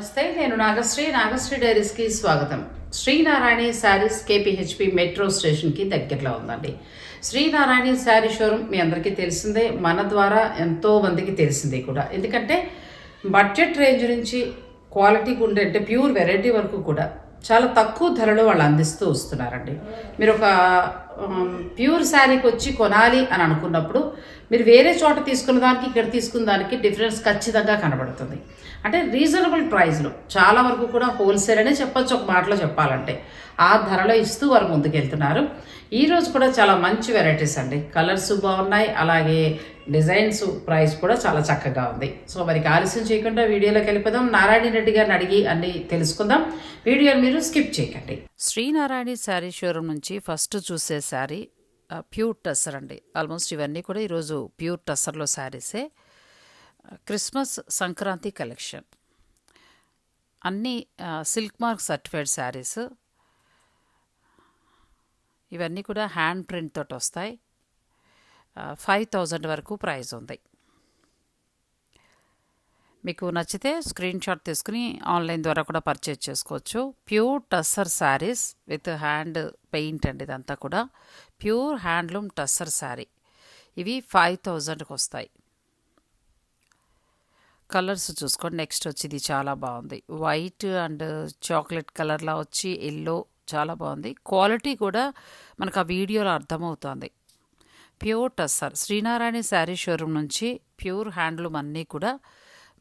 నమస్తే నేను నాగశ్రీ. నాగశ్రీ డైరీస్కి స్వాగతం. శ్రీనారాయణి శారీస్ కేపీహెచ్పి మెట్రో స్టేషన్కి దగ్గరలో ఉందండి. శ్రీనారాయణి శారీ షోరూమ్ మీ అందరికీ తెలిసిందే మన ద్వారా ఎంతో మందికి తెలిసిందే కూడా. ఎందుకంటే బడ్జెట్ రేంజ్ నుంచి క్వాలిటీకి ఉండే అంటే ప్యూర్ వెరైటీ వరకు కూడా చాలా తక్కువ ధరలో వాళ్ళు అందిస్తూ వస్తున్నారండి. మీరు ఒక ప్యూర్ శారీకి వచ్చి కొనాలి అని అనుకున్నప్పుడు మీరు వేరే చోట తీసుకున్న దానికి ఇక్కడ తీసుకున్న దానికి డిఫరెన్స్ ఖచ్చితంగా కనబడుతుంది. అంటే రీజనబుల్ ప్రైస్లో చాలా వరకు కూడా హోల్సేల్ అనే చెప్పొచ్చు ఒక మాటలో చెప్పాలంటే. ఆ ధరలో ఇస్తూ వారు ముందుకెళ్తున్నారు. ఈరోజు కూడా చాలా మంచి వెరైటీస్ అండి. కలర్స్ బాగున్నాయి అలాగే డిజైన్స్ ప్రైస్ కూడా చాలా చక్కగా ఉంది. సో మరి ఆలస్యం చేయకుండా వీడియోలోకి వెళ్ళిపోదాం. నారాయణ రెడ్డి గారిని అడిగి అన్ని తెలుసుకుందాం. వీడియోని మీరు స్కిప్ చేయకండి. శ్రీనారాయణ శారీ షోరూమ్ నుంచి ఫస్ట్ చూసే శారీ ప్యూర్ టస్సర్ అండి. ఆల్మోస్ట్ ఇవన్నీ కూడా ఈరోజు ప్యూర్ టస్సర్లో శారీసే. Christmas Sankranti collection. అన్నీ సిల్క్ మార్క్ సర్టిఫైడ్ శారీస్. ఇవన్నీ కూడా హ్యాండ్ ప్రింట్ తోటి వస్తాయి. ఫైవ్ థౌజండ్ వరకు ప్రైస్ ఉంది. మీకు నచ్చితే స్క్రీన్ షాట్ తీసుకుని ఆన్లైన్ ద్వారా కూడా పర్చేజ్ చేసుకోవచ్చు. Pure tussar sarees with hand paint అండి ఇదంతా కూడా. Pure handloom tussar saree. ఇవి ఫైవ్ థౌజండ్కి వస్తాయి. కలర్స్ చూసుకోండి. నెక్స్ట్ వచ్చి ఇది చాలా బాగుంది. వైట్ అండ్ చాక్లెట్ కలర్లా వచ్చి ఎల్లో చాలా బాగుంది. క్వాలిటీ కూడా మనకు ఆ వీడియోలో అర్థమవుతుంది. ప్యూర్ టస్సర్ శ్రీనారాయణ శారీ షోరూమ్ నుంచి ప్యూర్ హ్యాండ్లూమ్ అన్నీ కూడా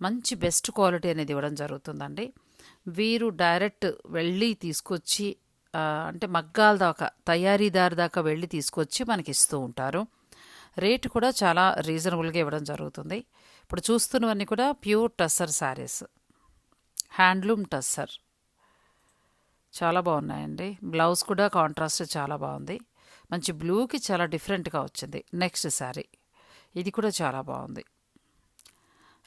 మంచి బెస్ట్ క్వాలిటీ అనేది ఇవ్వడం జరుగుతుందండి. వీరు డైరెక్ట్ వెళ్ళి తీసుకొచ్చి అంటే మగ్గాల దాకా తయారీదారు దాకా వెళ్ళి తీసుకొచ్చి మనకి ఇస్తూ ఉంటారు. రేటు కూడా చాలా రీజనబుల్గా ఇవ్వడం జరుగుతుంది. ఇప్పుడు చూస్తున్నవన్నీ కూడా ప్యూర్ టస్సర్ శారీస్. హ్యాండ్లూమ్ టస్సర్. చాలా బాగున్నాయండి. బ్లౌజ్ కూడా కాంట్రాస్ట్ చాలా బాగుంది. మంచి బ్లూకి చాలా డిఫరెంట్గా వచ్చింది. నెక్స్ట్ శారీ. ఇది కూడా చాలా బాగుంది.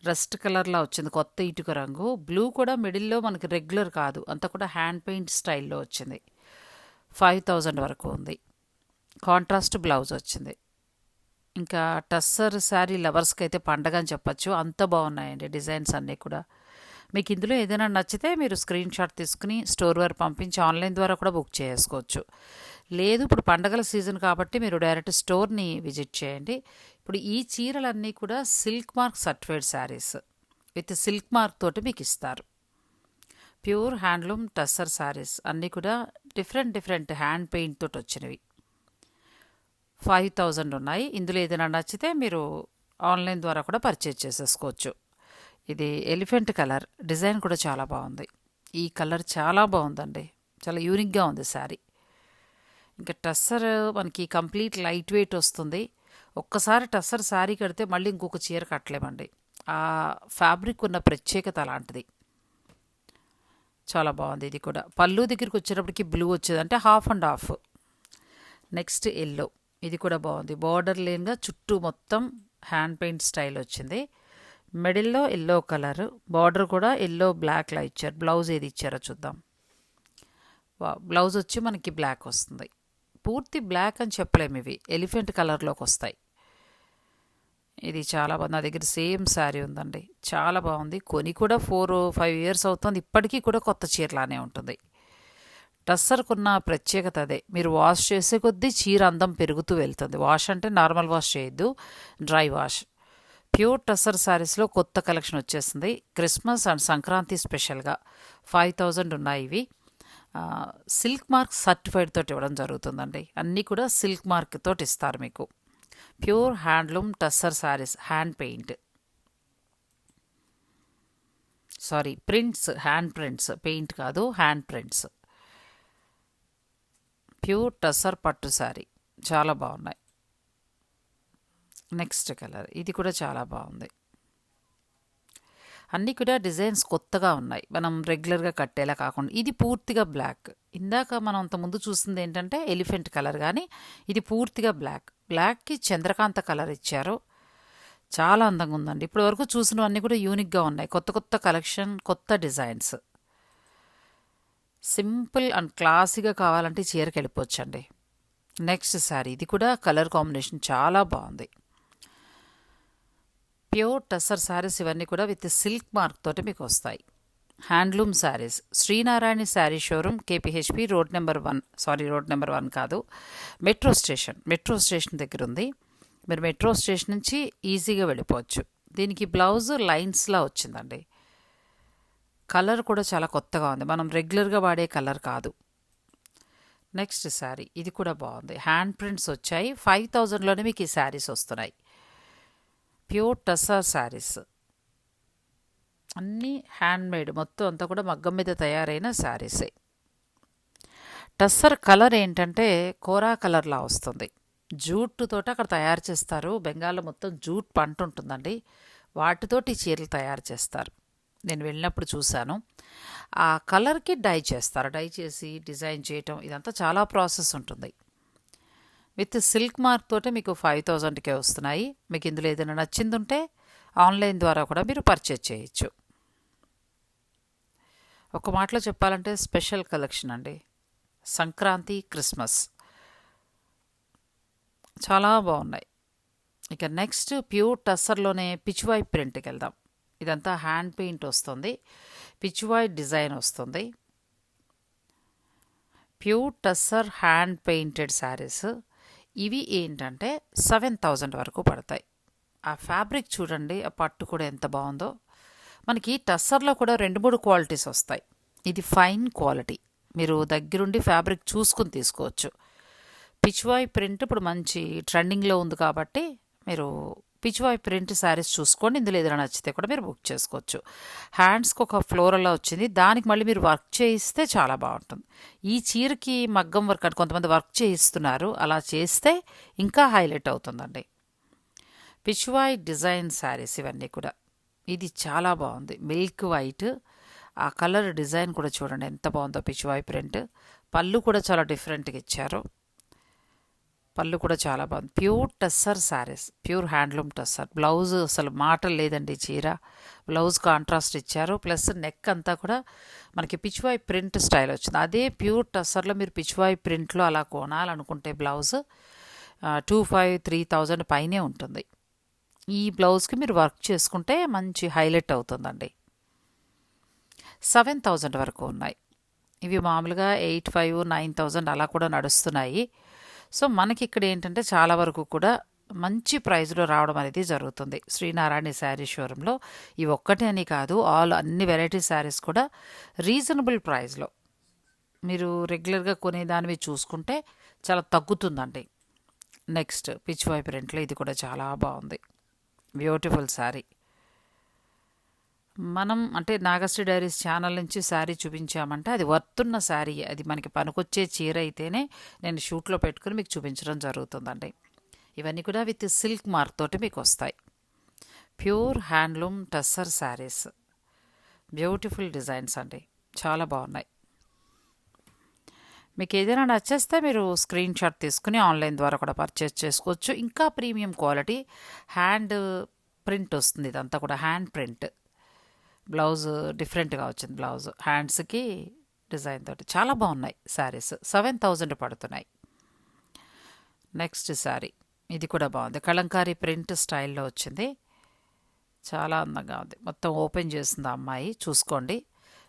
రస్ట్ కలర్లా వచ్చింది. కొత్త ఇటుక రంగు. బ్లూ కూడా మిడిల్లో మనకి రెగ్యులర్ కాదు. అంతా కూడా హ్యాండ్ పెయింట్ స్టైల్లో వచ్చింది. ఫైవ్ థౌజండ్ వరకు ఉంది. కాంట్రాస్ట్ బ్లౌజ్ వచ్చింది. ఇంకా టస్సర్ శారీ లవర్స్కి అయితే పండగ అని చెప్పచ్చు. అంత బాగున్నాయండి డిజైన్స్ అన్నీ కూడా. మీకు ఇందులో ఏదైనా నచ్చితే మీరు స్క్రీన్ షాట్ తీసుకుని స్టోర్ వారు పంపించి ఆన్లైన్ ద్వారా కూడా బుక్ చేసుకోవచ్చు. లేదు ఇప్పుడు పండగల సీజన్ కాబట్టి మీరు డైరెక్ట్ స్టోర్ని విజిట్ చేయండి. ఇప్పుడు ఈ చీరలన్నీ కూడా silk mark certified sarees. With silk mark తోటి మీకు ఇస్తారు. ప్యూర్ హ్యాండ్లూమ్ టస్సర్ శారీస్ అన్నీ కూడా డిఫరెంట్ డిఫరెంట్ హ్యాండ్ పెయింట్ తోటి వచ్చినవి. ఫైవ్ థౌజండ్ ఉన్నాయి. ఇందులో ఏదైనా నచ్చితే మీరు ఆన్లైన్ ద్వారా కూడా పర్చేజ్ చేసేసుకోవచ్చు. ఇది ఎలిఫెంట్ కలర్. డిజైన్ కూడా చాలా బాగుంది. ఈ కలర్ చాలా బాగుందండి. చాలా యూనిక్గా ఉంది శారీ. ఇంకా టస్సర్ మనకి కంప్లీట్ లైట్ వెయిట్ వస్తుంది. ఒక్కసారి టస్సర్ శారీ కడితే మళ్ళీ ఇంకొక చీర కట్టలేమండి. ఆ ఫ్యాబ్రిక్ ఉన్న ప్రత్యేకత అలాంటిది. చాలా బాగుంది ఇది కూడా. పళ్ళు దగ్గరికి వచ్చేటప్పటికి బ్లూ వచ్చేది అంటే half and half. Next yellow. ఇది కూడా బాగుంది. బార్డర్ లేనిగా చుట్టూ మొత్తం హ్యాండ్ పెయింట్ స్టైల్ వచ్చింది. మిడిల్లో ఎల్లో కలర్ బార్డర్ కూడా ఎల్లో బ్లాక్లా ఇచ్చారు. బ్లౌజ్ ఏది ఇచ్చారో చూద్దాం. వా బ్లౌజ్ వచ్చి మనకి బ్లాక్ వస్తుంది. పూర్తి బ్లాక్ అని చెప్పలేము ఇవి. ఎలిఫెంట్ కలర్లోకి వస్తాయి. ఇది చాలా బాగుంది. నా దగ్గర సేమ్ శారీ ఉందండి. చాలా బాగుంది. కొని కూడా ఫోర్ ఫైవ్ ఇయర్స్ అవుతుంది. ఇప్పటికీ కూడా కొత్త చీరలానే ఉంటుంది. టస్సర్కున్న ప్రత్యేకత అదే. మీరు వాష్ చేసే కొద్దీ చీర అందం పెరుగుతూ వెళ్తుంది. వాష్ అంటే నార్మల్ వాష్ చేయొద్దు డ్రై వాష్. ప్యూర్ టస్సర్ శారీస్లో కొత్త కలెక్షన్ వచ్చేసింది క్రిస్మస్ అండ్ సంక్రాంతి స్పెషల్గా ఫైవ్ థౌజండ్ ఉన్నాయి ఇవి. సిల్క్ మార్క్ సర్టిఫైడ్ తోటి ఇవ్వడం జరుగుతుందండి. అన్నీ కూడా సిల్క్ మార్క్ తోటి ఇస్తారు మీకు. Pure handloom tussar sarees hand paint. Sorry prints hand prints. Paint కాదు హ్యాండ్ ప్రింట్స్. ప్యూర్ టసర్ పట్టు శారీ. చాలా బాగున్నాయి. Next colour. ఇది కూడా చాలా బాగుంది. అన్నీ కూడా డిజైన్స్ కొత్తగా ఉన్నాయి. మనం రెగ్యులర్గా కట్టేలా కాకుండా. ఇది పూర్తిగా బ్లాక్. ఇందాక మనం అంత ముందు చూసింది ఏంటంటే ఎలిఫెంట్ కలర్ కానీ ఇది పూర్తిగా బ్లాక్. బ్లాక్కి చంద్రకాంత కలర్ ఇచ్చారు. చాలా అందంగా ఉందండి. ఇప్పటివరకు చూసినవన్నీ కూడా యూనిక్గా ఉన్నాయి. కొత్త కొత్త కలెక్షన్ కొత్త డిజైన్స్. సింపుల్ అండ్ క్లాసీగా కావాలంటే చీరకి వెళ్ళిపోవచ్చండి నెక్స్ట్ శారీ ఇది కూడా కలర్ కాంబినేషన్ చాలా బాగుంది. ప్యూర్ టస్సర్ శారీస్ ఇవన్నీ కూడా విత్ సిల్క్ మార్క్ తోటి మీకు వస్తాయి. Handloom sarees Srinarayana saree showroom KPHB road number one sorry road number one కాదు మెట్రో స్టేషన్ మెట్రో స్టేషన్ దగ్గర ఉంది మీరు మెట్రో స్టేషన్ నుంచి ఈజీగా వెళ్ళిపోవచ్చు. దీనికి బ్లౌజ్ లైన్స్లా వచ్చిందండి. కలర్ కూడా చాలా కొత్తగా ఉంది. మనం రెగ్యులర్గా వాడే కలర్ కాదు. నెక్స్ట్ శారీ. ఇది కూడా బాగుంది. హ్యాండ్ ప్రింట్స్ వచ్చాయి. ఫైవ్ థౌజండ్లోనే మీకు ఈ శారీస్ వస్తున్నాయి. ప్యూర్ టసర్ శారీస్. అన్నీ హ్యాండ్ మేడ్ మొత్తం అంతా కూడా మగ్గం మీద తయారైన శారీసే. టస్సర్ కలర్ ఏంటంటే కోరా కలర్లా వస్తుంది. జూట్ అక్కడ తయారు చేస్తారు. బెంగాల్లో మొత్తం జూట్ పంట ఉంటుందండి. వాటితోటి చీరలు తయారు చేస్తారు. నేను వెళ్ళినప్పుడు చూశాను. ఆ కలర్కి డై చేస్తారు. డై చేసి డిజైన్ చేయటం ఇదంతా చాలా ప్రాసెస్ ఉంటుంది. విత్ సిల్క్ మార్క్ తోటే మీకు ఫైవ్ థౌజండ్కే వస్తున్నాయి. మీకు ఇందులో ఏదైనా నచ్చింది ఉంటే ఆన్లైన్ ద్వారా కూడా మీరు పర్చేజ్ చేయొచ్చు. ఒక మాటలో చెప్పాలంటే స్పెషల్ కలెక్షన్ అండి. సంక్రాంతి క్రిస్మస్. చాలా బాగున్నాయి. ఇక నెక్స్ట్ ప్యూర్ టస్సర్లోనే పిచ్వాయ్ ప్రింట్కి వెళ్దాం. ఇదంతా హ్యాండ్ పెయింట్ వస్తుంది. పిచ్వాయ్ డిజైన్ వస్తుంది. Pure tussar hand painted sarees. ఇవి ఏంటంటే సెవెన్ థౌజండ్ వరకు పడతాయి. ఆ ఫ్యాబ్రిక్ చూడండి ఆ పట్టు కూడా ఎంత బాగుందో. మనకి టస్సర్లో కూడా రెండు మూడు క్వాలిటీస్ వస్తాయి. ఇది ఫైన్ క్వాలిటీ. మీరు దగ్గరుండి ఫ్యాబ్రిక్ చూసుకుని తీసుకోవచ్చు. పిచ్వాయ్ ప్రింట్ ఇప్పుడు మంచి ట్రెండింగ్లో ఉంది కాబట్టి మీరు పిచ్వాయ్ ప్రింట్ శారీస్ చూసుకోండి. ఇందులో ఏదైనా నచ్చితే కూడా మీరు బుక్ చేసుకోవచ్చు. హ్యాండ్స్కి ఒక ఫ్లోరల్లో వచ్చింది. దానికి మళ్ళీ మీరు వర్క్ చేయిస్తే చాలా బాగుంటుంది. ఈ చీరకి మగ్గం వర్క్ అంటే కొంతమంది వర్క్ చేయిస్తున్నారు. అలా చేస్తే ఇంకా హైలైట్ అవుతుందండి. పిచ్వాయ్ డిజైన్ శారీస్ ఇవన్నీ కూడా. ఇది చాలా బాగుంది. Milk white. ఆ కలర్ డిజైన్ కూడా చూడండి. ఎంత బాగుందో పిచ్వాయ్ ప్రింట్. పళ్ళు కూడా చాలా డిఫరెంట్గా ఇచ్చారు. పళ్ళు కూడా చాలా బాగుంది. Pure tussar sarees pure handloom tussar. Blouse అసలు మాటలు లేదండి చీర. బ్లౌజ్ కాంట్రాస్ట్ ఇచ్చారు. ప్లస్ నెక్ అంతా కూడా మనకి పిచ్వాయ్ ప్రింట్ స్టైల్ వచ్చింది. అదే ప్యూర్ టస్సర్లో మీరు పిచ్వాయ్ ప్రింట్లో అలా కొనాలనుకుంటే blouse two five three thousand పైనే ఉంటుంది. ఈ బ్లౌజ్కి మీరు వర్క్ చేసుకుంటే మంచి హైలైట్ అవుతుందండి. సెవెన్ థౌజండ్ వరకు ఉన్నాయి. ఇవి మామూలుగా ఎయిట్ ఫైవ్ నైన్ థౌజండ్ అలా కూడా నడుస్తున్నాయి. సో మనకి ఇక్కడ ఏంటంటే చాలా వరకు కూడా మంచి ప్రైస్లో రావడం అనేది జరుగుతుంది. శ్రీనారాయణ శారీ షోరూంలో ఇవి ఒక్కటే అని కాదు ఆల్ అన్ని వెరైటీ శారీస్ కూడా రీజనబుల్ ప్రైస్లో మీరు రెగ్యులర్గా కొనేదానివి చూసుకుంటే చాలా తగ్గుతుందండి. నెక్స్ట్ పిచ్ వై ప్రింట్లో ఇది కూడా చాలా బాగుంది. బ్యూటిఫుల్ శారీ. మనం అంటే నాగశ్రీ డైరీస్ ఛానల్ నుంచి శారీ చూపించామంటే అది వర్తున్న శారీ. అది మనకి పనికొచ్చే చీర అయితేనే నేను షూట్లో పెట్టుకుని మీకు చూపించడం జరుగుతుందండి. ఇవన్నీ కూడా విత్ సిల్క్ మార్క్ తోటి మీకు వస్తాయి. Pure handloom tussar sarees. Beautiful designs అండి. చాలా బాగున్నాయి. మీకు ఏదైనా నచ్చేస్తే మీరు స్క్రీన్ షాట్ తీసుకుని ఆన్లైన్ ద్వారా కూడా పర్చేస్ చేసుకోవచ్చు. ఇంకా ప్రీమియం క్వాలిటీ హ్యాండ్ ప్రింట్ వస్తుంది. ఇదంతా కూడా హ్యాండ్ ప్రింట్. బ్లౌజ్ డిఫరెంట్గా వచ్చింది బ్లౌజ్. హ్యాండ్స్కి డిజైన్ తోటి. చాలా బాగున్నాయి శారీస్. సెవెన్ థౌజండ్ పడుతున్నాయి. నెక్స్ట్ శారీ. ఇది కూడా బాగుంది. కలంకారీ ప్రింట్ స్టైల్లో వచ్చింది. చాలా అందంగా ఉంది. మొత్తం ఓపెన్ చేసింది అమ్మాయి. చూసుకోండి.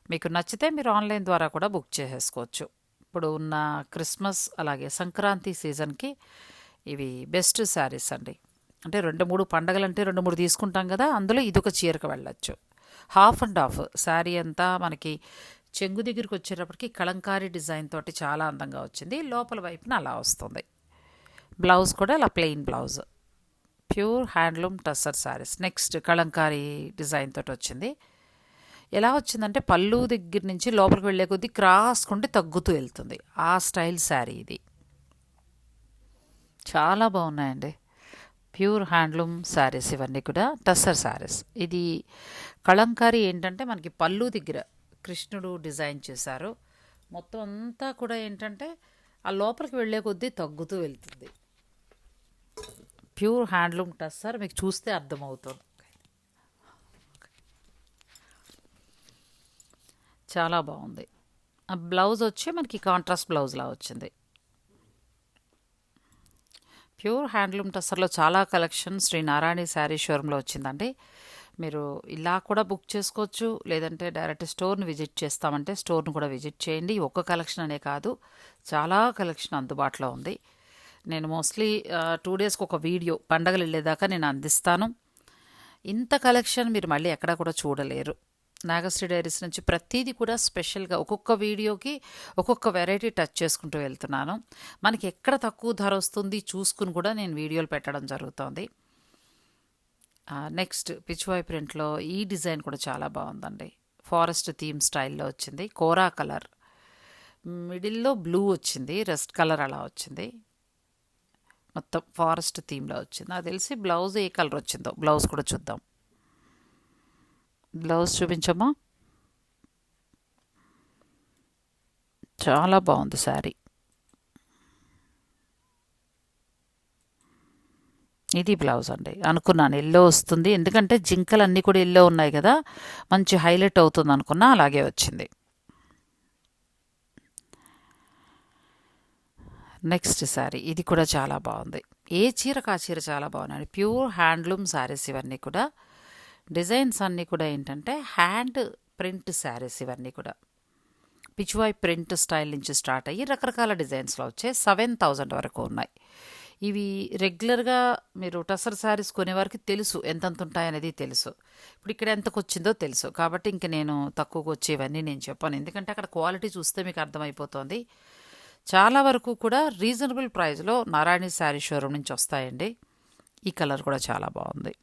మీకు నచ్చితే మీరు ఆన్లైన్ ద్వారా కూడా బుక్ చేసేసుకోవచ్చు. ఇప్పుడు ఉన్న క్రిస్మస్ అలాగే సంక్రాంతి సీజన్కి ఇవి బెస్ట్ శారీస్ అండి. అంటే రెండు మూడు పండగలు అంటే రెండు మూడు తీసుకుంటాం కదా అందులో ఇదొక చీరకు వెళ్ళొచ్చు. హాఫ్ అండ్ హాఫ్ శారీ అంతా మనకి చెంగు దగ్గరికి వచ్చేటప్పటికి కలంకారీ డిజైన్ తోటి చాలా అందంగా వచ్చింది. లోపల వైపున అలా వస్తుంది. బ్లౌజ్ కూడా అలా plain blouse. Pure handloom tussar saris. Next kalamkari design తోటి వచ్చింది. ఎలా వచ్చిందంటే పళ్ళు దగ్గర నుంచి లోపలికి వెళ్ళే కొద్దీ క్రాస్కుంటే తగ్గుతూ వెళ్తుంది. ఆ స్టైల్ శారీ ఇది. చాలా బాగున్నాయండి. ప్యూర్ హ్యాండ్లూమ్ శారీస్ ఇవన్నీ కూడా టస్సర్ శారీస్ ఇది కళంకారీ ఏంటంటే మనకి పళ్ళు దగ్గర కృష్ణుడు డిజైన్ చేశారు. మొత్తం అంతా కూడా ఏంటంటే ఆ లోపలికి వెళ్ళే కొద్దీ తగ్గుతూ వెళ్తుంది. ప్యూర్ హ్యాండ్లూమ్ టస్సర్ మీకు చూస్తే అర్థమవుతుంది. చాలా బాగుంది. ఆ బ్లౌజ్ వచ్చి మనకి కాంట్రాస్ట్ బ్లౌజ్లా వచ్చింది. ప్యూర్ హ్యాండ్లూమ్ టస్సర్లో చాలా కలెక్షన్ శ్రీ నారాయణ శారీ షోరూంలో వచ్చిందండి. మీరు ఇలా కూడా బుక్ చేసుకోవచ్చు లేదంటే డైరెక్ట్ స్టోర్ని విజిట్ చేస్తామంటే స్టోర్ను కూడా విజిట్ చేయండి. ఒక్క కలెక్షన్ అనే కాదు చాలా కలెక్షన్ అందుబాటులో ఉంది. నేను మోస్ట్లీ టూ డేస్కి ఒక వీడియో పండగలు వెళ్ళేదాకా నేను అందిస్తాను. ఇంత కలెక్షన్ మీరు మళ్ళీ ఎక్కడా కూడా చూడలేరు. నాగశ్రీ డైరీస్ నుంచి ప్రతిదీ కూడా స్పెషల్గా ఒక్కొక్క వీడియోకి ఒక్కొక్క వెరైటీ టచ్ చేసుకుంటూ వెళ్తున్నాను. మనకి ఎక్కడ తక్కువ ధర వస్తుంది చూసుకుని కూడా నేను వీడియోలు పెట్టడం జరుగుతుంది. నెక్స్ట్ పిచ్వాయి ప్రింట్లో ఈ డిజైన్ కూడా చాలా బాగుందండి. ఫారెస్ట్ థీమ్ స్టైల్లో వచ్చింది. కోరా కలర్. మిడిల్లో బ్లూ వచ్చింది. రెస్ట్ కలర్ అలా వచ్చింది. మొత్తం ఫారెస్ట్ థీమ్లో వచ్చింది. నాకు తెలిసి బ్లౌజ్ ఏ కలర్ వచ్చిందో. బ్లౌజ్ కూడా చూద్దాం. బ్లౌజ్ చూపించమ్మా. చాలా బాగుంది శారీ. ఇది బ్లౌజ్ అండి. అనుకున్నాను ఎల్లో వస్తుంది. ఎందుకంటే జింకలు అన్నీ కూడా ఎల్లో ఉన్నాయి కదా. మంచి హైలైట్ అవుతుంది అనుకున్నా అలాగే వచ్చింది. నెక్స్ట్ శారీ ఇది కూడా చాలా బాగుంది. ఏ చీరకు ఆ చీర చాలా బాగున్నాయి ప్యూర్ హ్యాండ్లూమ్ శారీస్ ఇవన్నీ కూడా. డిజైన్స్ అన్నీ కూడా ఏంటంటే హ్యాండ్ ప్రింట్ శారీస్ ఇవన్నీ కూడా. పిచ్వాయ్ ప్రింట్ స్టైల్ నుంచి స్టార్ట్ అయ్యి రకరకాల డిజైన్స్లో వచ్చే సెవెన్ థౌజండ్ వరకు ఉన్నాయి. ఇవి రెగ్యులర్గా మీరు టసర్ శారీస్ కొనేవారికి తెలుసు ఎంతెంత ఉంటాయనేది తెలుసు. ఇప్పుడు ఇక్కడ ఎంతకు వచ్చిందో తెలుసు. కాబట్టి ఇంక నేను తక్కువకు వచ్చేవన్నీ నేను చెప్పాను. ఎందుకంటే అక్కడ క్వాలిటీ చూస్తే మీకు అర్థమైపోతుంది. చాలా వరకు కూడా రీజనబుల్ ప్రైస్లో నారాయణ శారీ షోరూమ్ నుంచి వస్తాయండి. ఈ కలర్ కూడా చాలా బాగుంది.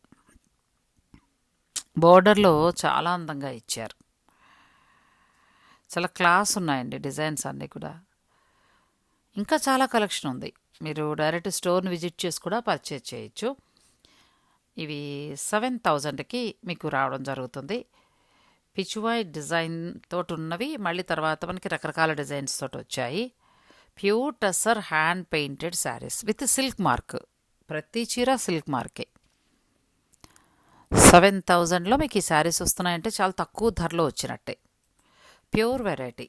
బోర్డర్లో చాలా అందంగా ఇచ్చారు. చాలా క్లాస్ ఉన్నాయండి డిజైన్స్ అన్నీ కూడా. ఇంకా చాలా కలెక్షన్ ఉంది. మీరు డైరెక్ట్ స్టోర్ని విజిట్ చేసి కూడా పర్చేజ్ చేయొచ్చు. ఇవి సెవెన్ థౌజండ్కి మీకు రావడం జరుగుతుంది. పిచువాయ్ డిజైన్ తోటి ఉన్నవి మళ్ళీ తర్వాత మనకి రకరకాల డిజైన్స్ తోటి వచ్చాయి. Pure tussar hand painted saris with silk mark. ప్రతి చీర సిల్క్ మార్కే. సెవెన్ థౌజండ్లో మీకు ఈ శారీస్ వస్తున్నాయంటే చాలా తక్కువ ధరలో వచ్చినట్టే. Pure variety.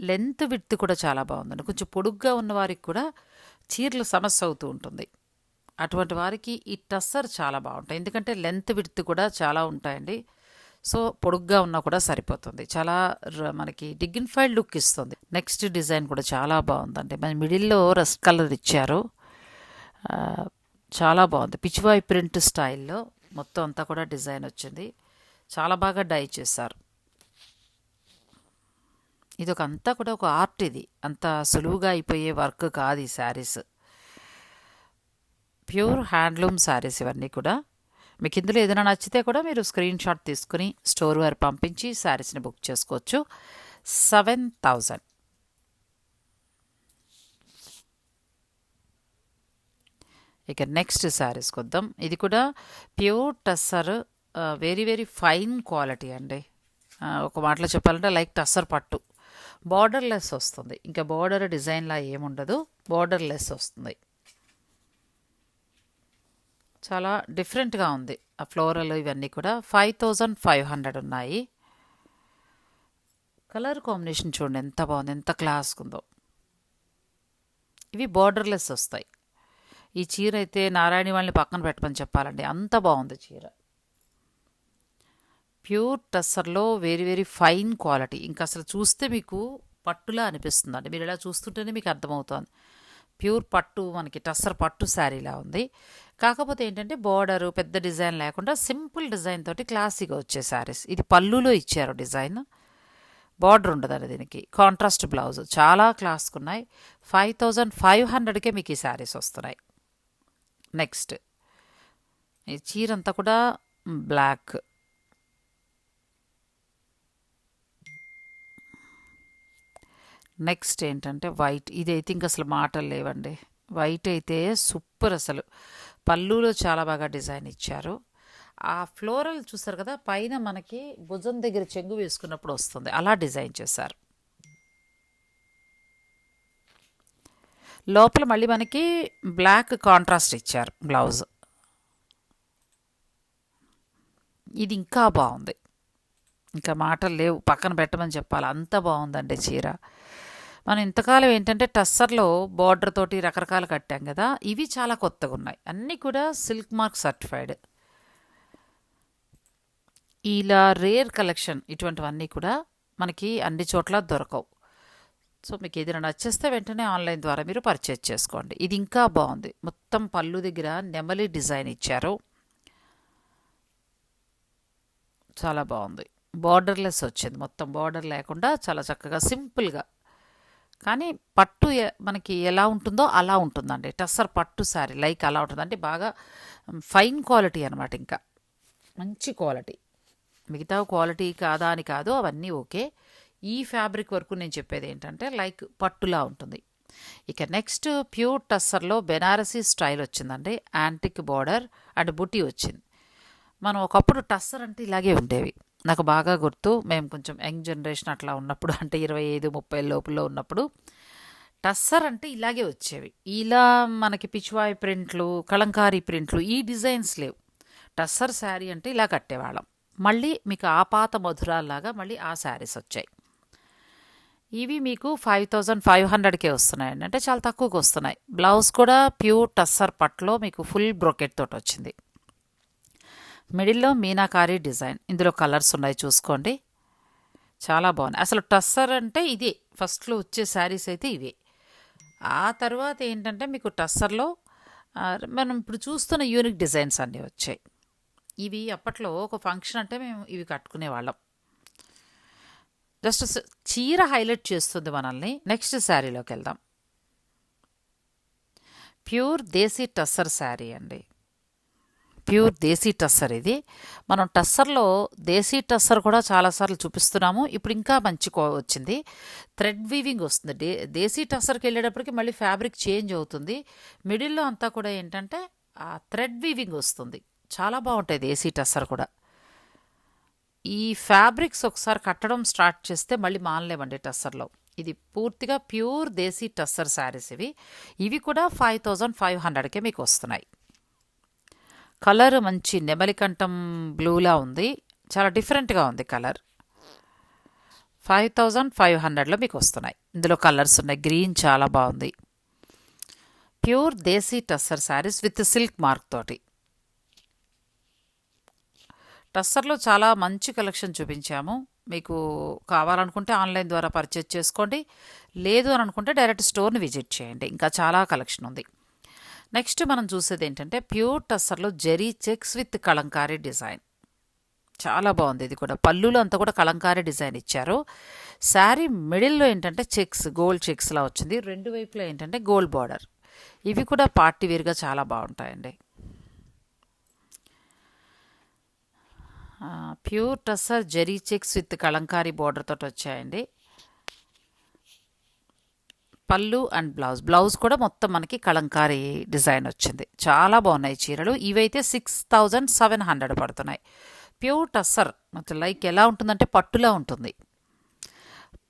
లెంత్ విడ్త్ కూడా చాలా బాగుందండి. కొంచెం పొడుగ్గా ఉన్న వారికి కూడా చీరలు సమస్య అవుతూ ఉంటుంది. అటువంటి వారికి ఈ టస్సర్ చాలా బాగుంటాయి. ఎందుకంటే లెంత్ విడ్త్ కూడా చాలా ఉంటాయండి. సో పొడుగ్గా ఉన్నా కూడా సరిపోతుంది. చాలా ర- మనకి డిగ్నిఫైడ్ లుక్ ఇస్తుంది. నెక్స్ట్ డిజైన్ కూడా చాలా బాగుందండి. మన మిడిల్లో రస్ట్ కలర్ ఇచ్చారు. చాలా బాగుంది. పిచ్చివాయి ప్రింట్ స్టైల్లో మొత్తం అంతా కూడా డిజైన్ వచ్చింది. చాలా బాగా డై చేశారు. ఇది ఒక అంతా కూడా ఒక ఆర్ట్ ఇది. అంత సులువుగా అయిపోయే వర్క్ కాదు ఈ శారీస్. ప్యూర్ హ్యాండ్లూమ్ శారీస్ ఇవన్నీ కూడా. మీకు ఇందులో ఏదైనా నచ్చితే కూడా మీరు స్క్రీన్ షాట్ తీసుకుని స్టోర్ వారు పంపించి శారీస్ని బుక్ చేసుకోవచ్చు. Seven thousand. ఇక నెక్స్ట్ శారీస్కి వద్దాం ఇది కూడా pure tussar very very fine quality అండి. ఒక మాటలో చెప్పాలంటే లైక్ టస్సర్ పట్టు. బార్డర్లెస్ వస్తుంది. ఇంకా బార్డర్ డిజైన్లా ఏముండదు. బార్డర్ లెస్ వస్తుంది. చాలా డిఫరెంట్గా ఉంది. ఆ ఫ్లోరల్ ఇవన్నీ కూడా ఫైవ్ థౌజండ్ ఫైవ్ హండ్రెడ్ ఉన్నాయి. కలర్ కాంబినేషన్ చూడండి ఎంత బాగుంది ఎంత క్లాస్గా ఉందో. ఇవి బార్డర్లెస్ వస్తాయి. ఈ చీర అయితే నారాయణ వాళ్ళని పక్కన పెట్టమని చెప్పాలండి. అంత బాగుంది చీర. ప్యూర్ టస్సర్లో వెరీ వెరీ ఫైన్ క్వాలిటీ. ఇంకా అసలు చూస్తే మీకు పట్టులా అనిపిస్తుందండి. మీరు ఇలా చూస్తుంటేనే మీకు అర్థమవుతుంది. ప్యూర్ పట్టు మనకి టస్సర్ పట్టు శారీలా ఉంది. కాకపోతే ఏంటంటే బోర్డరు పెద్ద డిజైన్ లేకుండా సింపుల్ డిజైన్ తోటి క్లాసీగా వచ్చే శారీస్. ఇది పళ్ళులో ఇచ్చారు డిజైన్. బార్డర్ ఉండదండి దీనికి. Contrast blouse. చాలా క్లాస్కు ఉన్నాయి. ఫైవ్ థౌజండ్ ఫైవ్ హండ్రెడ్కే మీకు ఈ శారీస్ వస్తున్నాయి. నెక్స్ట్. ఈ చీర అంతా కూడా బ్లాక్. నెక్స్ట్ ఏంటంటే వైట్. ఇది అయితే ఇంకా అసలు మాటలు లేవండి. వైట్ అయితే సూపర్ అసలు. పళ్ళులో చాలా బాగా డిజైన్ ఇచ్చారు. ఆ ఫ్లోరల్ చూసారు కదా? పైన మనకి భుజం దగ్గర చెంగు వేసుకున్నప్పుడు వస్తుంది. అలా డిజైన్ చేశారు. లోపల మళ్ళీ మనకి బ్లాక్ కాంట్రాస్ట్ ఇచ్చారు బ్లౌజ్. ఇది ఇంకా బాగుంది. ఇంకా మాటలు లేవు. పక్కన పెట్టమని చెప్పాలి. అంత బాగుందండి చీర. మనం ఇంతకాలం ఏంటంటే టస్సర్లో బార్డర్ తోటి రకరకాలు కట్టాం కదా ఇవి చాలా కొత్తగా ఉన్నాయి. అన్నీ కూడా సిల్క్ మార్క్ సర్టిఫైడ్. ఇలా రేర్ కలెక్షన్ ఇటువంటివన్నీ కూడా మనకి అన్ని చోట్ల దొరకవు. సో మీకు ఏదైనా నచ్చేస్తే వెంటనే ఆన్లైన్ ద్వారా మీరు పర్చేజ్ చేసుకోండి. ఇది ఇంకా బాగుంది. మొత్తం పళ్ళు దగ్గర నెమలి డిజైన్ ఇచ్చారు. చాలా బాగుంది. బార్డర్లెస్ వచ్చింది. మొత్తం బార్డర్ లేకుండా చాలా చక్కగా సింపుల్గా. కానీ పట్టు మనకి ఎలా ఉంటుందో అలా ఉంటుందండి. టస్సర్ పట్టు సారీ లైక్ అలా ఉంటుందంటే బాగా ఫైన్ క్వాలిటీ అనమాట ఇంకా. మంచి క్వాలిటీ. మిగతా క్వాలిటీ కాదా అని కాదు అవన్నీ ఓకే. ఈ ఫ్యాబ్రిక్ వరకు నేను చెప్పేది ఏంటంటే లైక్ పట్టులా ఉంటుంది. ఇక నెక్స్ట్ ప్యూర్ టస్సర్లో బెనారసీ స్టైల్ వచ్చిందండి. యాంటిక్ బార్డర్ అండ్ బుటీ వచ్చింది. మనం ఒకప్పుడు టస్సర్ అంటే ఇలాగే ఉండేవి. నాకు బాగా గుర్తు మేము కొంచెం యంగ్ జనరేషన్ అట్లా ఉన్నప్పుడు అంటే ఇరవై ఐదు ముప్పై లోపల ఉన్నప్పుడు టస్సర్ అంటే ఇలాగే వచ్చేవి. ఇలా మనకి పిచ్వాయ్ ప్రింట్లు కలంకారీ ప్రింట్లు ఈ డిజైన్స్ లేవు. టస్సర్ శారీ అంటే ఇలా కట్టేవాళ్ళం. మళ్ళీ మీకు ఆ పాత మధురాల్లాగా మళ్ళీ ఆ శారీస్ వచ్చాయి. ఇవి మీకు ఫైవ్ థౌజండ్ ఫైవ్ హండ్రెడ్కే వస్తున్నాయండి. అంటే చాలా తక్కువకి వస్తున్నాయి. బ్లౌజ్ కూడా ప్యూర్ టస్సర్ పట్లో మీకు ఫుల్ బ్రొకెట్ తోటి వచ్చింది. మిడిల్లో మీనాకారి డిజైన్. ఇందులో కలర్స్ ఉన్నాయి చూసుకోండి. చాలా బాగున్నాయి. అసలు టస్సర్ అంటే ఇదే. ఫస్ట్లో వచ్చే శారీస్ అయితే ఇవే. ఆ తర్వాత ఏంటంటే మీకు టస్సర్లో మనం ఇప్పుడు చూస్తున్న యూనిక్ డిజైన్స్ అన్నీ వచ్చాయి. ఇవి అప్పట్లో ఒక ఫంక్షన్ అంటే మేము ఇవి కట్టుకునే వాళ్ళం. జస్ట్ చీర హైలైట్ చేస్తుంది మనల్ని. నెక్స్ట్ శారీలోకి వెళ్దాం. ప్యూర్ దేశీ టస్సర్ శారీ అండి. ప్యూర్ దేశీ టస్సర్ ఇది. మనం టస్సర్లో దేశీ టస్సర్ కూడా చాలాసార్లు చూపిస్తున్నాము. ఇప్పుడు ఇంకా మంచి వచ్చింది. థ్రెడ్ వీవింగ్ వస్తుంది. డే దేశీ టస్సర్కి వెళ్ళేటప్పటికి మళ్ళీ ఫ్యాబ్రిక్ చేంజ్ అవుతుంది. మిడిల్లో అంతా కూడా ఏంటంటే థ్రెడ్ వీవింగ్ వస్తుంది. చాలా బాగుంటాయి దేశీ టస్సర్ కూడా. ఈ ఫ్యాబ్రిక్స్ ఒకసారి కట్టడం స్టార్ట్ చేస్తే మళ్ళీ మానలేమండి టస్సర్లో. ఇది పూర్తిగా ప్యూర్ దేశీ టస్సర్ శారీస్ ఇవి. ఇవి కూడా ఫైవ్ థౌజండ్ ఫైవ్ హండ్రెడ్కే మీకు వస్తున్నాయి. కలర్ మంచి నెమలికంఠం బ్లూలా ఉంది. చాలా డిఫరెంట్గా ఉంది కలర్. ఫైవ్ థౌజండ్ ఫైవ్ హండ్రెడ్లో మీకు వస్తున్నాయి. ఇందులో కలర్స్ ఉన్నాయి. గ్రీన్ చాలా బాగుంది. Pure desi tussar saris with silk mark తోటి. టస్సర్లో చాలా మంచి కలెక్షన్ చూపించాము. మీకు కావాలనుకుంటే ఆన్లైన్ ద్వారా పర్చేజ్ చేసుకోండి. లేదు అని అనుకుంటే డైరెక్ట్ స్టోర్ని విజిట్ చేయండి. ఇంకా చాలా కలెక్షన్ ఉంది. నెక్స్ట్ మనం చూసేది ఏంటంటే pure టస్సర్లో zari checks with kalamkari design. చాలా బాగుంది ఇది కూడా. పళ్ళులో అంతా కూడా కలంకారీ డిజైన్ ఇచ్చారు. శారీ మిడిల్లో ఏంటంటే చెక్స్ గోల్డ్ చెక్స్లా వచ్చింది. రెండు వైపులా ఏంటంటే గోల్డ్ బార్డర్. ఇవి కూడా పార్టీ వేర్గా చాలా బాగుంటాయండి. Pure tussar zari checks with kalamkari border తోటి వచ్చాయండి. పళ్ళు అండ్ బ్లౌజ్. బ్లౌజ్ కూడా మొత్తం మనకి కలంకారీ డిజైన్ వచ్చింది. చాలా బాగున్నాయి చీరలు. ఇవైతే సిక్స్ థౌజండ్ సెవెన్ హండ్రెడ్ పడుతున్నాయి. ప్యూర్ టస్సర్ మొత్తం లైక్ ఎలా ఉంటుందంటే పట్టులా ఉంటుంది.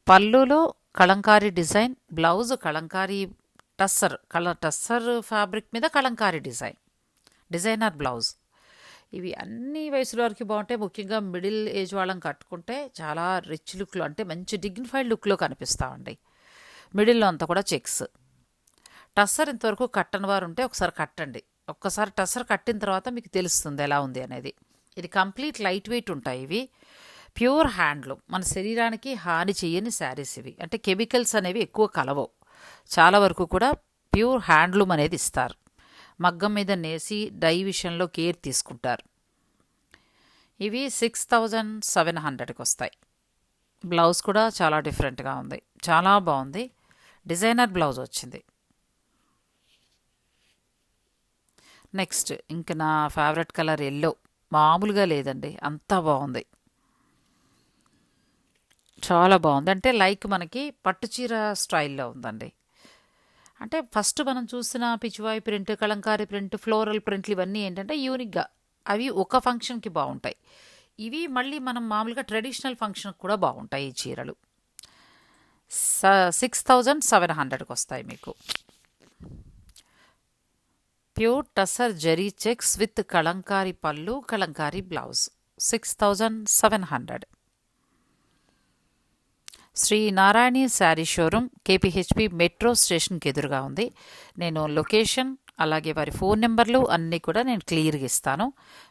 పళ్ళులో kalamkari design blouse kalamkari tussar colour tussar fabric మీద కలంకారీ డిజైన్. Designer blouse. ఇవి అన్ని వయసుల వరకు బాగుంటాయి. ముఖ్యంగా మిడిల్ ఏజ్ వాళ్ళని కట్టుకుంటే చాలా రిచ్ లుక్లో అంటే మంచి డిగ్నిఫైడ్ లుక్లో కనిపిస్తామండి మిడిల్లో అంతా కూడా చెక్స్. టస్సర్ ఇంతవరకు కట్టని వారు ఉంటే ఒకసారి కట్టండి. ఒక్కసారి టస్సర్ కట్టిన తర్వాత మీకు తెలుస్తుంది ఎలా ఉంది అనేది. ఇది కంప్లీట్ లైట్ వెయిట్ ఉంటాయి ఇవి. ప్యూర్ హ్యాండ్లూమ్ మన శరీరానికి హాని చేయని శారీస్ ఇవి. అంటే కెమికల్స్ అనేవి ఎక్కువ కలవవు. చాలా వరకు కూడా ప్యూర్ హ్యాండ్లూమ్ అనేది ఇస్తారు. మగ్గం మీద నేసి డై విషయంలో కేర్ తీసుకుంటారు. ఇవి సిక్స్ థౌజండ్ సెవెన్ హండ్రెడ్కి వస్తాయి. బ్లౌజ్ కూడా చాలా డిఫరెంట్గా ఉంది. చాలా బాగుంది. డిజైనర్ బ్లౌజ్ వచ్చింది. నెక్స్ట్ ఇంక నా ఫేవరెట్ కలర్ ఎల్లో. మామూలుగా లేదండి. అంతా బాగుంది. చాలా బాగుంది. అంటే లైక్ మనకి పట్టుచీర స్టైల్లో ఉందండి. అంటే ఫస్ట్ మనం చూసిన pichwai print kalamkari print floral ప్రింట్లు ఇవన్నీ ఏంటంటే యూనిక్గా. అవి ఒక ఫంక్షన్కి బాగుంటాయి ఇవి మళ్ళీ మనం మామూలుగా ట్రెడిషనల్ ఫంక్షన్కి కూడా బాగుంటాయి ఈ చీరలు. సిక్స్ థౌజండ్ సెవెన్ హండ్రెడ్కి వస్తాయి మీకు. Pure tussar zari checks with kalamkari పళ్ళు kalamkari blouse. Six thousand seven hundred. Shri Narayani sari showroom KPHB metro స్టేషన్కి ఎదురుగా ఉంది. నేను లొకేషన్ అలాగే వారి ఫోన్ నెంబర్లు అన్నీ కూడా నేను క్లియర్గా ఇస్తాను.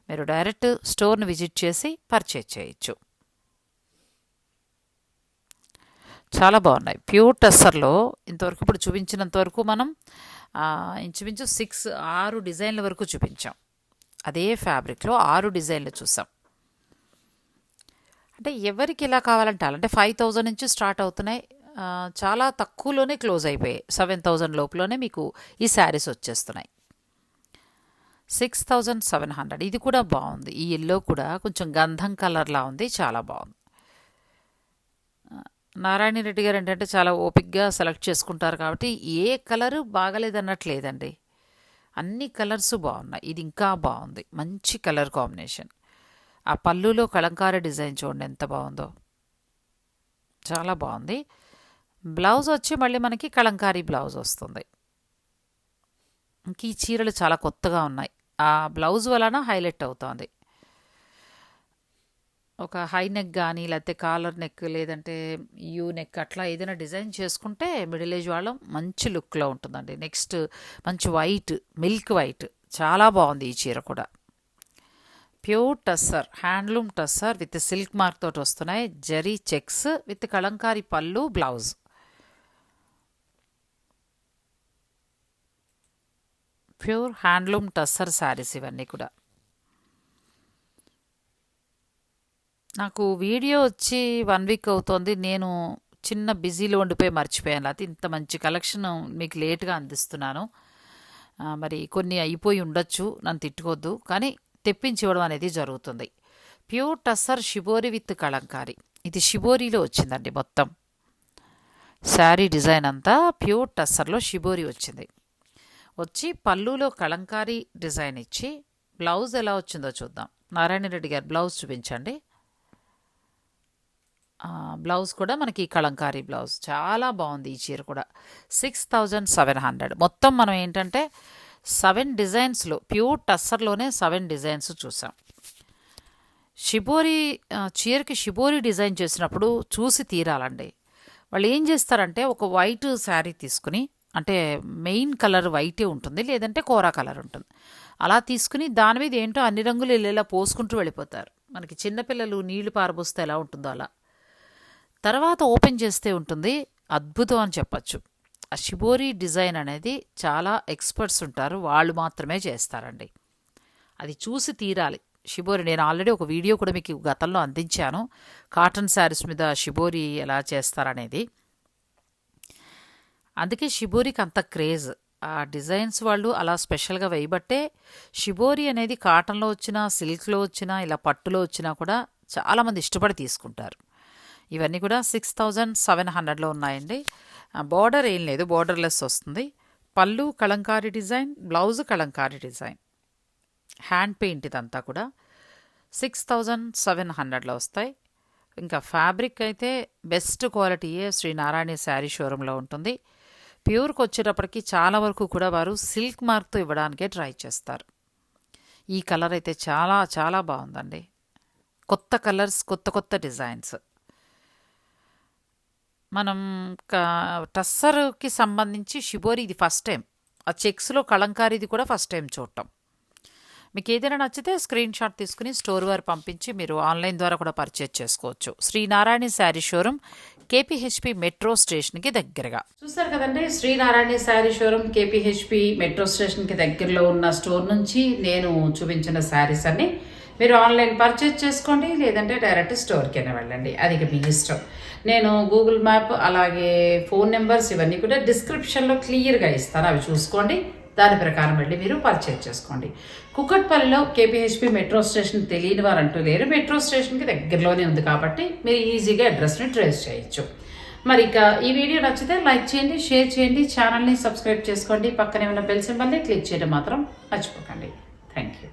మీరు డైరెక్ట్ స్టోర్ని విజిట్ చేసి పర్చేజ్ చేయొచ్చు. చాలా బాగున్నాయి. ప్యూర్ టెస్సర్లో ఇంతవరకు ఇప్పుడు చూపించినంత వరకు మనం ఇంచుమించు సిక్స్ ఆరు డిజైన్ల వరకు చూపించాం. అదే ఫ్యాబ్రిక్లో ఆరు డిజైన్లు చూసాం. అంటే ఎవరికి ఎలా కావాలంటే అలా. అంటే ఫైవ్ థౌజండ్ నుంచి స్టార్ట్ అవుతున్నాయి. చాలా తక్కువలోనే క్లోజ్ అయిపోయాయి. సెవెన్ థౌజండ్ లోపలనే మీకు ఈ శారీస్ వచ్చేస్తున్నాయి. సిక్స్ థౌజండ్ సెవెన్ హండ్రెడ్ ఇది కూడా బాగుంది. ఈ ఎల్లో కూడా కొంచెం గంధం కలర్లా ఉంది. చాలా బాగుంది. నారాయణ రెడ్డి గారు ఏంటంటే చాలా ఓపిక్గా సెలెక్ట్ చేసుకుంటారు కాబట్టి ఏ కలరు బాగలేదన్నట్లేదండి. అన్ని కలర్స్ బాగున్నాయి. ఇది ఇంకా బాగుంది. మంచి కలర్ కాంబినేషన్ ఆ పళ్ళులో కళంకార డిజైన్ చూడండి ఎంత బాగుందో. చాలా బాగుంది. బ్లౌజ్ వచ్చి మళ్ళీ మనకి కళంకారీ బ్లౌజ్ వస్తుంది. ఇంక ఈ చీరలు చాలా కొత్తగా ఉన్నాయి. ఆ బ్లౌజ్ వలన హైలైట్ అవుతోంది. ఒక హై నెక్ కానీ లేకపోతే కాలర్ నెక్ లేదంటే యూ నెక్ అట్లా ఏదైనా డిజైన్ చేసుకుంటే మిడిల్ ఏజ్ వాళ్ళం మంచి లుక్లో ఉంటుందండి. నెక్స్ట్ మంచి వైట్ మిల్క్ వైట్. చాలా బాగుంది ఈ చీర కూడా. Pure tussar handloom tussar with silk mark తోటి వస్తున్నాయి. జరీ చెక్స్ విత్ కలంకారీ పళ్ళు blouse. Pure handloom tussar saris ఇవన్నీ కూడా. నాకు వీడియో వచ్చి వన్ వీక్ అవుతోంది. నేను చిన్న బిజీలో ఉండిపోయి మర్చిపోయాను. అది ఇంత మంచి కలెక్షన్ మీకు లేట్గా అందిస్తున్నాను. మరి కొన్ని అయిపోయి ఉండొచ్చు. నన్ను తిట్టుకోవద్దు. కానీ తెప్పించి ఇవ్వడం అనేది జరుగుతుంది. Pure tussar shibori with kalamkari ఇది షిబోరిలో వచ్చిందండి మొత్తం. శారీ డిజైన్ అంతా ప్యూర్ టస్సర్లో షిబోరి వచ్చింది. వచ్చి పళ్ళులో కలంకారీ డిజైన్ ఇచ్చి బ్లౌజ్ ఎలా వచ్చిందో చూద్దాం. నారాయణ రెడ్డి గారు బ్లౌజ్ చూపించండి. బ్లౌజ్ కూడా మనకి కలంకారీ బ్లౌజ్. చాలా బాగుంది ఈ చీర కూడా. Six thousand seven hundred. మొత్తం మనం ఏంటంటే సెవెన్ డిజైన్స్లో ప్యూర్ టస్సర్లోనే సెవెన్ డిజైన్స్ చూసాం. షిబోరి చీరకి షిబోరి డిజైన్ చేసినప్పుడు చూసి తీరాలండి. వాళ్ళు ఏం చేస్తారంటే ఒక వైట్ శారీ తీసుకుని అంటే మెయిన్ కలర్ వైటే ఉంటుంది లేదంటే కోరా కలర్ ఉంటుంది. అలా తీసుకుని దాని మీద ఏంటో అన్ని రంగులు వెళ్ళేలా పోసుకుంటూ వెళ్ళిపోతారు. మనకి చిన్నపిల్లలు నీళ్ళు పారబోస్తే ఎలా ఉంటుందో అలా. తర్వాత ఓపెన్ చేస్తే ఉంటుంది అద్భుతం అని చెప్పచ్చు. ఆ షిబోరి డిజైన్ అనేది చాలా ఎక్స్పర్ట్స్ ఉంటారు. వాళ్ళు మాత్రమే చేస్తారండి. అది చూసి తీరాలి. షిబోరి నేను ఆల్రెడీ ఒక వీడియో కూడా మీకు గతంలో అందించాను. కాటన్ శారీస్ మీద షిబోరి ఎలా చేస్తారనేది. అందుకే షిబోరికి అంత క్రేజ్. ఆ డిజైన్స్ వాళ్ళు అలా స్పెషల్గా వేయబట్టే షిబోరి అనేది కాటన్లో వచ్చినా సిల్క్లో వచ్చినా ఇలా పట్టులో వచ్చినా కూడా చాలామంది ఇష్టపడి తీసుకుంటారు. ఇవన్నీ కూడా సిక్స్ థౌజండ్ సెవెన్ హండ్రెడ్లో ఉన్నాయండి. బార్డర్ ఏం లేదు బార్డర్లెస్ వస్తుంది. పళ్ళు kalamkari design blouse kalamkari design. Hand paint ఇదంతా కూడా సిక్స్ థౌజండ్ సెవెన్ హండ్రెడ్లో వస్తాయి. ఇంకా ఫ్యాబ్రిక్ అయితే బెస్ట్ క్వాలిటీయే శ్రీ నారాయణ శారీ షోరూంలో ఉంటుంది. ప్యూర్కి వచ్చేటప్పటికి చాలా వరకు కూడా వారు సిల్క్ మార్క్తో ఇవ్వడానికే ట్రై చేస్తారు. ఈ కలర్ అయితే చాలా చాలా బాగుందండి. కొత్త కలర్స్ కొత్త కొత్త డిజైన్స్. మనం టస్సర్కి సంబంధించి షిబోరి ఇది ఫస్ట్ టైం. ఆ చెక్స్లో కలంకారీది కూడా ఫస్ట్ టైం చూడటం. మీకు ఏదైనా నచ్చితే స్క్రీన్ షాట్ తీసుకుని స్టోర్ వారు పంపించి మీరు ఆన్లైన్ ద్వారా కూడా పర్చేజ్ చేసుకోవచ్చు. శ్రీనారాయణ శారీ షోరూమ్ కేపీహెచ్పి మెట్రో స్టేషన్కి దగ్గరగా. చూసారు కదండి శ్రీనారాయణ శారీ షోరూమ్ కేపీహెచ్పి మెట్రో స్టేషన్కి దగ్గరలో ఉన్న స్టోర్ నుంచి నేను చూపించిన శారీస్ అన్ని మీరు ఆన్లైన్ పర్చేజ్ చేసుకోండి లేదంటే డైరెక్ట్ స్టోర్కైనా వెళ్ళండి. అది ఇక మీ ఇష్టం. నేను గూగుల్ మ్యాప్ అలాగే ఫోన్ నెంబర్స్ ఇవన్నీ కూడా డిస్క్రిప్షన్లో క్లియర్గా ఇస్తాను. అవి చూసుకోండి. దాని ప్రకారం వెళ్ళి మీరు పర్చేజ్ చేసుకోండి. కుకట్పల్లిలో కేపీహెచ్పి మెట్రో స్టేషన్ తెలియని వారు అంటూ లేరు. మెట్రో స్టేషన్కి దగ్గరలోనే ఉంది కాబట్టి మీరు ఈజీగా అడ్రస్ని ట్రేస్ చేయొచ్చు. మరి ఇక ఈ వీడియో నచ్చితే లైక్ చేయండి షేర్ చేయండి ఛానల్ని సబ్స్క్రైబ్ చేసుకోండి. పక్కనే ఉన్న బెల్ సింబల్ని క్లిక్ చేయడం మాత్రం మర్చిపోకండి. Thank you